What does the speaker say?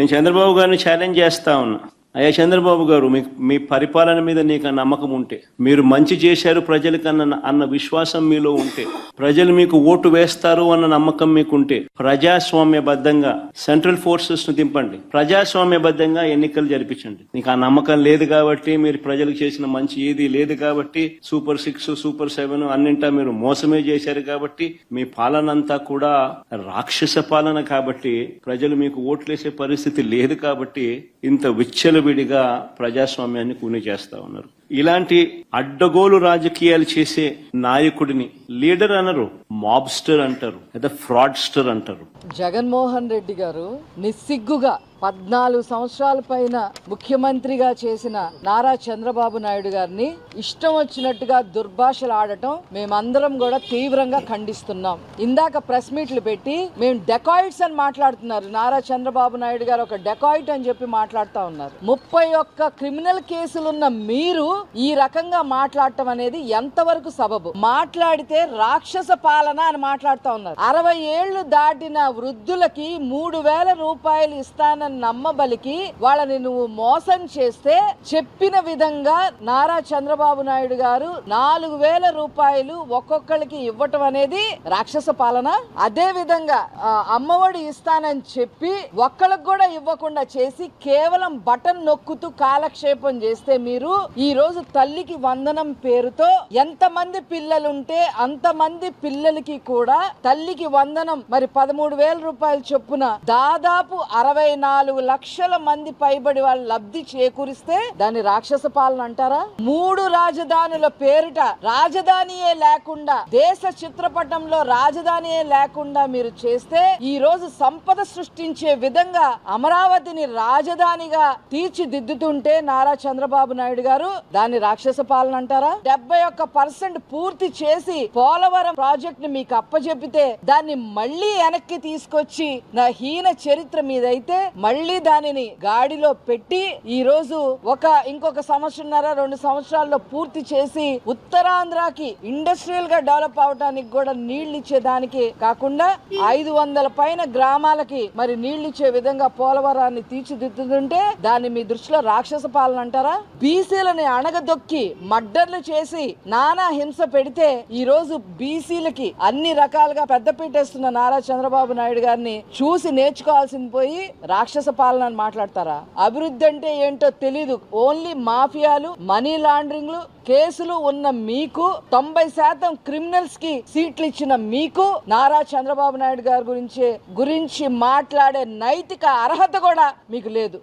నేను చంద్రబాబు గారిని ఛాలెంజ్ చేస్తా ఉన్నా. అయ్యా చంద్రబాబు గారు మీ మీ పరిపాలన మీద నీకు ఆ నమ్మకం ఉంటే మీరు మంచి చేశారు ప్రజలకన్న అన్న విశ్వాసం మీలో ఉంటే ప్రజలు మీకు ఓటు వేస్తారు అన్న నమ్మకం మీకు ఉంటే ప్రజాస్వామ్యబద్ధంగా సెంట్రల్ ఫోర్సెస్ను దింపండి. ప్రజాస్వామ్యబద్ధంగా ఎన్నికలు జరిపించండి. నీకు ఆ నమ్మకం లేదు కాబట్టి మీరు ప్రజలకు చేసిన మంచి ఏది లేదు కాబట్టి సూపర్ సిక్స్ సూపర్ సెవెన్ అన్నింటా మీరు మోసమే చేశారు కాబట్టి మీ పాలన అంతా కూడా రాక్షస పాలన కాబట్టి ప్రజలు మీకు ఓట్లేసే పరిస్థితి లేదు కాబట్టి ఇంత విచ్చలు విచ్చలవిడిగా ప్రజాస్వామ్యాన్ని కూని చేస్తా ఉన్నారు. ఇలాంటి అడ్డగోలు రాజకీయాలు చేసే నాయకుడిని లీడర్ అనరు మాబ్స్టర్ అంటారు లేదా ఫ్రాడ్స్టర్ అంటారు. జగన్మోహన్ రెడ్డి గారు నిస్సిగ్గుగా పద్నాలుగు సంవత్సరాల పైన ముఖ్యమంత్రిగా చేసిన నారా చంద్రబాబు నాయుడు గారిని ఇష్టం వచ్చినట్టుగా దుర్భాషలు ఆడటం మేమందరం కూడా తీవ్రంగా ఖండిస్తున్నాం. ఇందాక ప్రెస్ మీట్లు పెట్టి మేము డెకాయిట్స్ అని మాట్లాడుతున్నారు. నారా చంద్రబాబు నాయుడు గారు ఒక డెకాయిట్ అని చెప్పి మాట్లాడుతూ ఉన్నారు. ముప్పై ఒక్క క్రిమినల్ కేసులున్న మీరు ఈ రకంగా మాట్లాడటం అనేది ఎంతవరకు సబబు? మాట్లాడితే రాక్షస పాలన అని మాట్లాడుతూ ఉన్నారు. అరవై ఏళ్ళు దాటిన వృద్ధులకి మూడు వేల రూపాయలు ఇస్తానని నమ్మబలికి వాళ్ళని నువ్వు మోసం చేస్తే చెప్పిన విధంగా నారా చంద్రబాబు నాయుడు గారు నాలుగు వేల రూపాయలు ఒక్కొక్కరికి ఇవ్వటం అనేది రాక్షస పాలన. అదే విధంగా అమ్మఒడి ఇస్తానని చెప్పి ఒక్కళ్ళకి కూడా ఇవ్వకుండా చేసి కేవలం బటన్ నొక్కుతూ కాలక్షేపం చేస్తే మీరు ఈ రోజు తల్లికి వందనం పేరుతో ఎంత మంది పిల్లలుంటే అంతమంది పిల్లలకి కూడా తల్లికి వందనం మరి పదమూడు వేల రూపాయలు చొప్పున దాదాపు అరవై నాలుగు నాలుగు లక్షల మంది పైబడి వాళ్ళు లబ్ధి చేకూరిస్తే దాన్ని రాక్షస పాలన అంటారా? మూడు రాజధానుల పేరిట రాజధానియే లేకుండా దేశ చిత్రపటంలో రాజధానియే లేకుండా మీరు చేస్తే ఈ రోజు సంపద సృష్టించే విధంగా అమరావతిని రాజధానిగా తీర్చిదిద్దుతుంటే నారా చంద్రబాబు నాయుడు గారు దాన్ని రాక్షస పాలన అంటారా? డెబ్బై ఒక్క పర్సెంట్ పూర్తి చేసి పోలవరం ప్రాజెక్ట్ని మీకు అప్పచెపితే దాన్ని మళ్ళీ వెనక్కి తీసుకొచ్చి నా హీన చరిత్ర మీదైతే మళ్ళీ దానిని గాడిలో పెట్టి ఈ రోజు ఒక ఇంకొక సంవత్సరంన్నర రెండు సంవత్సరాల్లో పూర్తి చేసి ఉత్తరాంధ్రకి ఇండస్ట్రియల్గా డెవలప్ అవడానికి కూడా నీళ్ళు ఇచ్చేదానికి కాకుండా ఐదు వందల పైన గ్రామాలకి మరి నీళ్ళు ఇచ్చే విధంగా పోలవరాన్ని తీర్చిదిద్దుతుంటే దాన్ని మీ దృష్టిలో రాక్షస పాలన అంటారా? బీసీలని అణగదొక్కి మడ్డర్లు చేసి నానా హింస పెడితే ఈ రోజు బీసీలకి అన్ని రకాలుగా పెద్దపీటేస్తున్న నారా చంద్రబాబు నాయుడు గారిని చూసి నేర్చుకోవాల్సింది పోయి రాక్షస పాలన అని మాట్లాడతారా? అభివృద్ధి అంటే ఏంటో తెలీదు. ఓన్లీ మాఫియాలు మనీ లాండరింగ్లు కేసులు ఉన్న మీకు తొంభై శాతం క్రిమినల్స్కి సీట్లు ఇచ్చిన మీకు నారా చంద్రబాబు నాయుడు గారి గురించి గురించి మాట్లాడే నైతిక అర్హత కూడా మీకు లేదు.